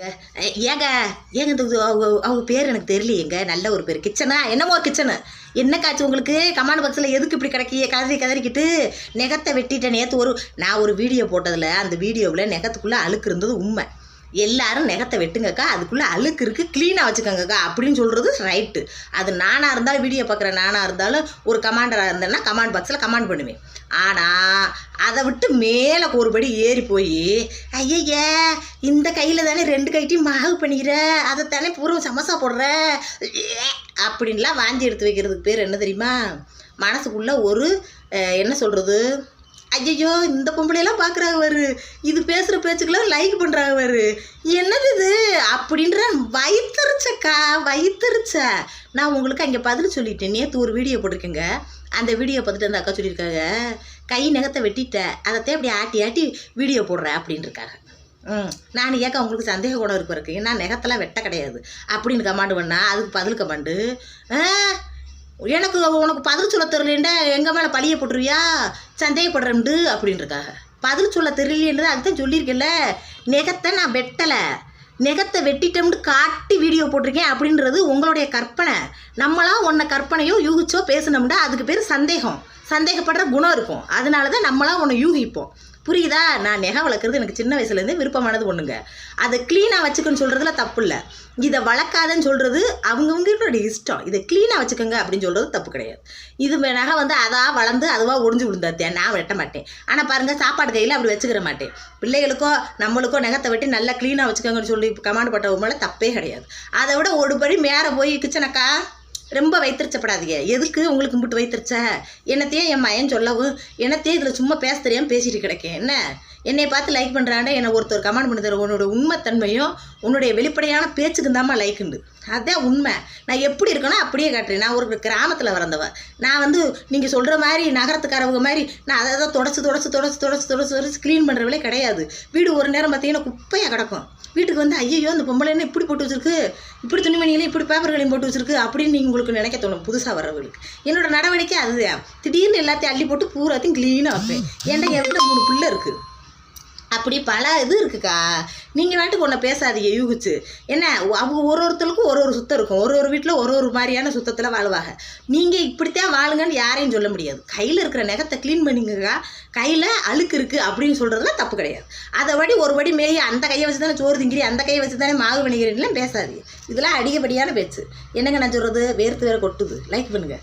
ஏங்க ஏங்க இந்த இது அவங்க அவங்க பேர் எனக்கு தெரியலையேங்க. நல்ல ஒரு பேர். கிச்சனா? என்னமோ கிச்சனு. என்ன காய்ச்சி உங்களுக்கு? கமாண்ட் பாக்ஸில் எதுக்கு இப்படி கிடக்கி கதறி கதறிக்கிட்டு நெகத்தை வெட்டிட்டேன் நேற்று ஒரு நான் ஒரு வீடியோ போட்டதில் அந்த வீடியோவில் நெகத்துக்குள்ளே அழுக்கு இருந்தது உண்மை. எல்லாரும் நெகத்தை வெட்டுங்கக்கா அதுக்குள்ளே அழுக்கு இருக்குது க்ளீனாக வச்சுக்கோங்கக்கா அப்படின்னு சொல்கிறது ரைட்டு அது நானாக இருந்தாலும் வீடியோ பார்க்குற நானாக இருந்தாலும் ஒரு கமாண்டராக இருந்தேன்னா கமாண்ட் பாக்ஸில் கமாண்ட் பண்ணுவேன். ஆனால் அதை விட்டு மேலே ஒருபடி ஏறி போய் ஐயய்ய இந்த கையில் தானே ரெண்டு கைட்டையும் மாவு பண்ணிக்கிற? அதை தானே பூர்வம் சமோசா போடுற? ஏ, அப்படின்லாம் வாந்தி எடுத்து வைக்கிறதுக்கு பேர் என்ன தெரியுமா? மனசுக்குள்ளே ஒரு என்ன சொல்கிறது ஐயையோ இந்த பொம்பளையெல்லாம் பார்க்குறாங்க வரு இது பேசுகிற பேச்சுக்கெல்லாம் லைக் பண்ணுறாங்க வரு என்னது இது? அப்படின்ற வயிற்றுச்சக்கா வயிற்றுச்ச நான் உங்களுக்கு அங்கே பதில் சொல்லிட்டேன். நேற்று ஒரு வீடியோ போட்டிருக்கேங்க. அந்த வீடியோ பார்த்துட்டு அந்த அக்கா சொல்லியிருக்காங்க. கை நகத்தை வெட்டிட்ட அதைத்தான் இப்படி ஆட்டி ஆட்டி வீடியோ போடுறேன் அப்படின்னு இருக்காங்க ம். நான் ஏக்கா உங்களுக்கு சந்தேக கூட இருக்கு இருக்கு நான் நெகத்தெல்லாம் வெட்ட கிடையாது. அப்படின்னு கமாண்டு பண்ணா அதுக்கு பதில் கமாண்டு எனக்கு உனக்கு பதில் சொல்ல தெரியலேண்டா எங்கள் மேலே பழிய போட்டுருவியா? சந்தேகப்படுறேன்டு அப்படின்னு இருக்காங்க பதில் சொல்ல தெரியலேன்றது அதுதான் சொல்லியிருக்கேன்ல. நெகத்தை நான் வெட்டலை. நெகத்தை வெட்டிட்டோம்னு காட்டி வீடியோ போட்டிருக்கேன் அப்படின்றது உங்களுடைய கற்பனை. நம்மளாம் உன்னை கற்பனையோ யூகிச்சோ பேசினோம்னா அதுக்கு பேர் சந்தேகம். சந்தேகப்படுற குணம் இருக்கும். அதனால தான் நம்மளாம் உன்னை யூகிப்போம். புரியுதா? நான் நெகை வளர்க்குறது எனக்கு சின்ன வயசுலேருந்தே விருப்பமானது ஒன்றுங்க அதை க்ளீனாக வச்சுக்கன்னு சொல்கிறதுல தப்பு இல்லை இதை வளர்க்காதன்னு சொல்கிறது அவங்கவுங்களோட இஷ்டம். இதை க்ளீனாக வச்சுக்கோங்க அப்படின்னு சொல்கிறது தப்பு கிடையாது. இது நகை வந்து அதாக வளர்ந்து அதுவாக ஒடிஞ்சு விழுந்தாத்தேன் நான் வெட்ட மாட்டேன். ஆனால் பாருங்கள் சாப்பாடு கையில் அப்படி வச்சுக்கிற மாட்டேன். பிள்ளைகளுக்கோ நம்மளுக்கோ நகத்தை வெட்டி நல்லா க்ளீனாக வச்சுக்கோங்கன்னு சொல்லி கமாண்ட் பட்டவங்க மேலே தப்பே கிடையாது. அதை விட ஒரு படி மேலே போய் கிச்சனக்கா ரொம்ப வைத்திருச்சப்படாதீங்க எதுக்கு உங்களுக்கு முட்டு வைத்திருச்ச என்னத்தையே என் மயன் சொல்லவும் என்னத்தையே இதில் சும்மா பேச தெரியாமல் பேசிட்டு கிடக்கேன் என்ன? என்னை பார்த்து லைக் பண்ணுறாண்ட என்னை ஒருத்தர் கமெண்ட் பண்ணி தர உன்னோட உண்மைத்தன்மையும் உன்னுடைய வெளிப்படையான பேச்சுக்கு தாம்மா லைக்குண்டு அதுதான் உண்மை. நான் எப்படி இருக்கேனோ அப்படியே காட்டுறேன். நான் ஒரு கிராமத்தில் வரந்தவ நான் வந்து நீங்கள் சொல்கிற மாதிரி நகரத்துக்காரவங்க மாதிரி நான் அதை தான் தொடச்சி தொடச்சி தொடச்சி தொடச்சி தொடச்சி தொடச்சி க்ளீன் பண்ணுறவளே கிடையாது. வீடு ஒரு நேரம் பார்த்தீங்கன்னா குப்பையாக கிடக்கும். வீட்டுக்கு வந்து ஐயோ அந்த பொம்பளை என்ன இப்படி போட்டு வச்சிருக்கு? இப்படி துணிமணிகளையும் இப்படி பேப்பர்களையும் போட்டு வச்சிருக்கு அப்படின்னு நீங்கள் உங்களுக்கு நினைக்க தோணும். புதுசாக வர்றவங்களுக்கு. என்னோட நடவடிக்கை அதுதான். திடீர்னு எல்லாத்தையும் அள்ளி போட்டு பூராத்தையும் க்ளீனாக வைப்பேன். ஏன்டா என்கிட்ட மூணு பிள்ளை இருக்குது அப்படி பல இது இருக்குக்கா. நீங்கள் நாட்டுக்கு ஒன்றை பேசாதீங்க யூகிச்சு. என்ன அவங்க ஒரு ஒருத்தருக்கும் ஒரு ஒரு சுத்தம் இருக்கும். ஒரு ஒரு வீட்டில் ஒரு ஒரு மாதிரியான சுத்தத்தில் வாழுவாங்க. நீங்கள் இப்படித்தான் வாழுங்கன்னு யாரையும் சொல்ல முடியாது. கையில் இருக்கிற நெகத்தை க்ளீன் பண்ணிங்கக்கா கையில் அழுக்கு இருக்குது அப்படின்னு சொல்கிறதுல தப்பு கிடையாது. அதை வடி ஒரு வடி மேய அந்த கையை வச்சு தானே சோறு திங்கிறி அந்த கையை வச்சு தானே மாவு பண்ணிக்கிறீங்கலாம் பேசாது இதெல்லாம் அடிக்கப்படியான பேச்சு. என்னங்க நான் சொல்கிறது வேர்த்து வேற கொட்டுது. லைக் பண்ணுங்கள்